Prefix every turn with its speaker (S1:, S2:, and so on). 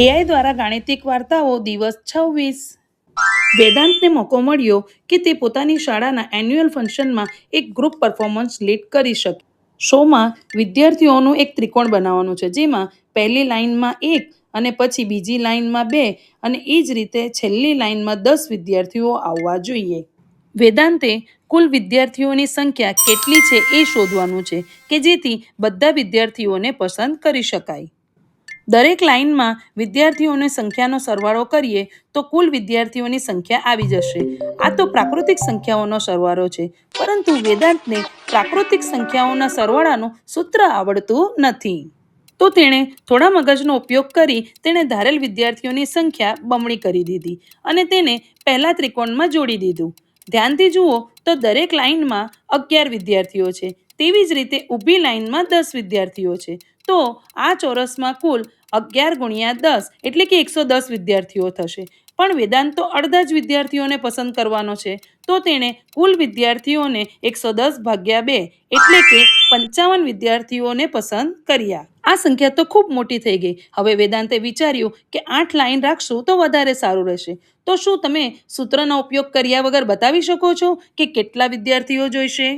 S1: AI દ્વારા ગાણિતિક વાર્તાઓ દિવસ છવ્વીસ. વેદાંતને મોકો મળ્યો કે તે પોતાની શાળાના એન્યુઅલ ફંક્શનમાં એક ગ્રુપ પરફોર્મન્સ લીડ કરી શકે. શોમાં વિદ્યાર્થીઓનું એક ત્રિકોણ બનાવવાનું છે, જેમાં પહેલી લાઇનમાં એક અને પછી બીજી લાઇનમાં બે અને એ જ રીતે છેલ્લી લાઇનમાં દસ વિદ્યાર્થીઓ આવવા જોઈએ. વેદાંતે કુલ વિદ્યાર્થીઓની સંખ્યા કેટલી છે એ શોધવાનું છે, કે જેથી બધા વિદ્યાર્થીઓને પસંદ કરી શકાય. દરેક લાઇનમાં વિદ્યાર્થીઓની સંખ્યાનો સરવાળો કરીએ તો કુલ વિદ્યાર્થીઓની સંખ્યા આવી જશે. આ તો પ્રાકૃતિક સંખ્યાઓનો સરવાળો છે, પરંતુ વેદાંતને પ્રાકૃતિક સંખ્યાઓના સરવાળાનું સૂત્ર આવડતું નથી. તો તેણે થોડા મગજનો ઉપયોગ કરી તેણે ધારેલ વિદ્યાર્થીઓની સંખ્યા બમણી કરી દીધી અને તેને પહેલા ત્રિકોણમાં જોડી દીધું. ધ્યાનથી જુઓ તો દરેક લાઇનમાં અગિયાર વિદ્યાર્થીઓ છે, તેવી જ રીતે ઊભી લાઇનમાં દસ વિદ્યાર્થીઓ છે. તો આ ચોરસમાં કુલ અગિયાર ગુણ્યા દસ એટલે કે એકસો દસ વિદ્યાર્થીઓ થશે. પણ વેદાંત તો અડધા જ વિદ્યાર્થીઓને પસંદ કરવાનો છે. તો તેણે કુલ વિદ્યાર્થીઓને એકસો દસ ભાગ્યા બે એટલે કે પંચાવન વિદ્યાર્થીઓને પસંદ કર્યા. આ સંખ્યા તો ખૂબ મોટી થઈ ગઈ. હવે વેદાંતે વિચાર્યું કે આઠ લાઈન રાખશું તો વધારે સારું રહેશે. તો શું તમે સૂત્રનો ઉપયોગ કર્યા વગર બતાવી શકો છો કે કેટલા વિદ્યાર્થીઓ જોઈશે?